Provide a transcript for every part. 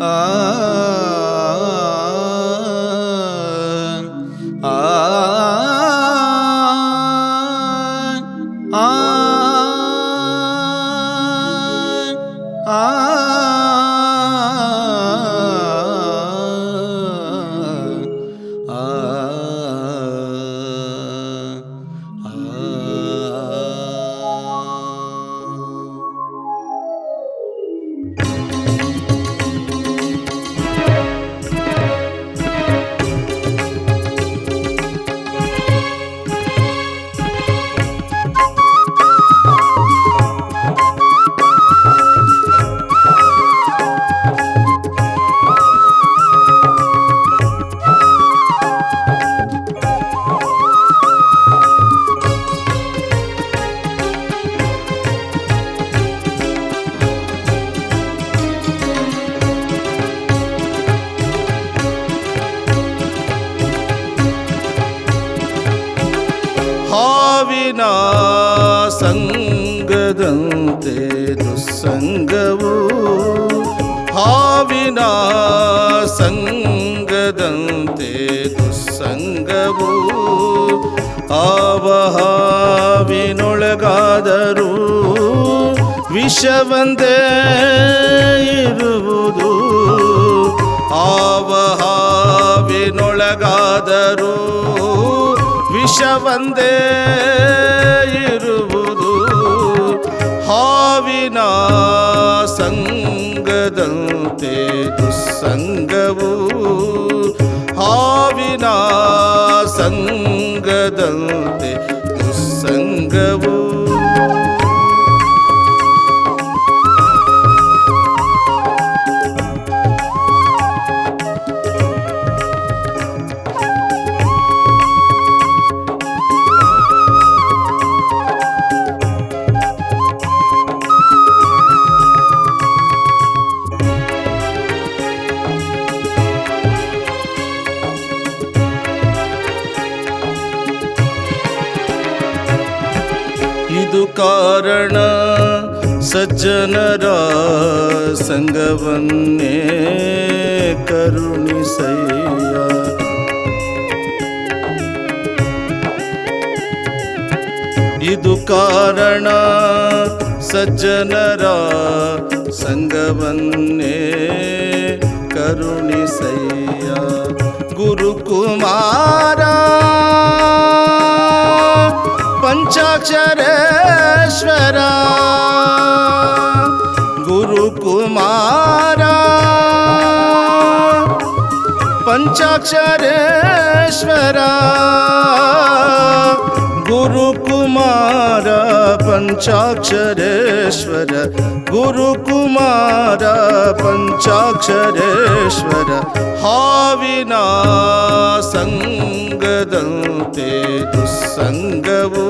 Ah. ಸಂಗದಂತೆ ದುಸ್ಸಂಗವು ಹಾವಿನ ಸಂಗದಂತೆ ದುಸ್ಸಂಗವು ಆವಹಾವಿನೊಳಗಾದರೂ ವಿಷವಂದೇ ಇರುವುದು. ಆವಹಾವಿನೊಳಗಾದರೂ ವಿಷವಂದೇ ಇರುವುದು ಹಾವಿನ ಸಂಗದಂತೆ ದುಸ್ಸಂಗವು ಹಾವಿನ ಸಂಗದಂತೆ ಕಾರಣ ಸಜ್ಜನರ ಸಂಗವನ್ನೇ ಕರುಣಿಸಯ್ಯ. ಇದು ಕಾರಣ ಸಜ್ಜನರ ಸಂಗವನ್ನೇ ಕರುಣಿಸಯ್ಯ. ಗುರುಕುಮಾರ चक्षरेश्वरा गुरु कुमारा। पञ्चाक्षरेश्वर गुरुकुमार पञ्चाक्षरेश्वर गुरुकुमार पञ्चाक्षरेश्वर गुरुकुमार पञ्चाक्षरेश्वर हाविना सङ्गदन्ते दुःसङ्गवो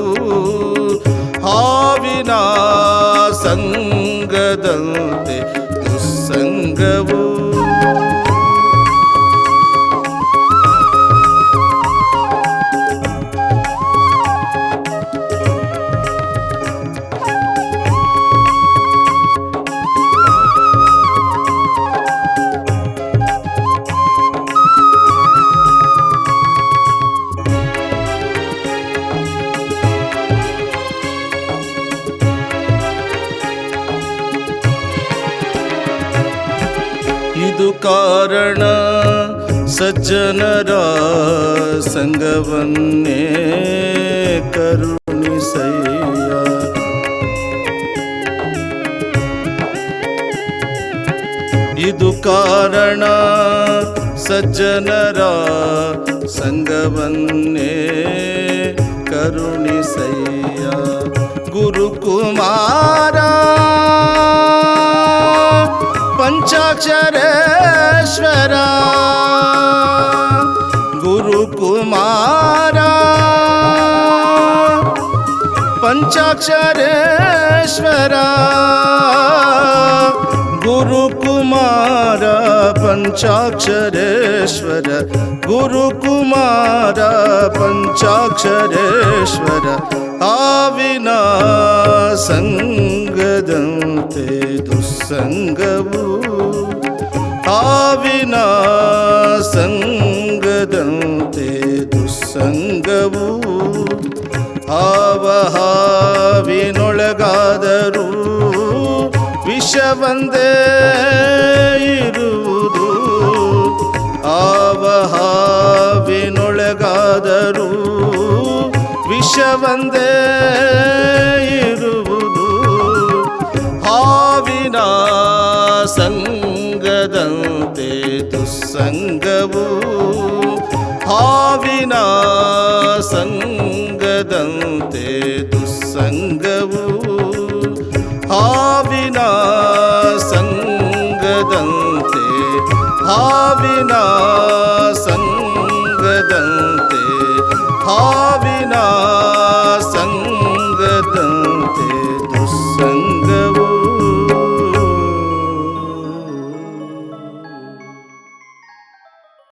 ಇದು ಕಾರಣ ಸಜ್ಜನರ ಸಂಗವನ್ನೇ ಕರುಣಿಸಯ್ಯ ಇದು ಕಾರಣ ಸಜ್ಜನರ ಸಂಗವನ್ನೇ ಕರುಣಿಸಯ್ಯ ಗುರುಕುಮಾರ ेश्वरा गुरुकुमाा पञ्चाक्षरेश्वरा गुरुकुमार पञ्चाक्षरेश्वर गुरुकुमार पञ्चाक्षरेश्वर आविना सङ्गदन्ते दुस्सङ्ग ಹಾವಿನ ಸಂಗದಂತೆ ದುಸ್ಸಂಗವು ಆವಹಾವಿನೊಳಗಾದರೂ ಹಾವಿನೊಳಗಾದರೂ ವಿಷವಂದೇ ಇರುವುದು. ಆವಹಾವಿನೊಳಗಾದರೂ ವಿಷವಂದೇ ಇರುವುದು. ಹಾವಿನ ಸಂಗದಂತೆ ದುಸ್ಸಂಗವು ಹಾವಿನ ಸಂಗದಂತೆ ದುಸ್ಸಂಗವು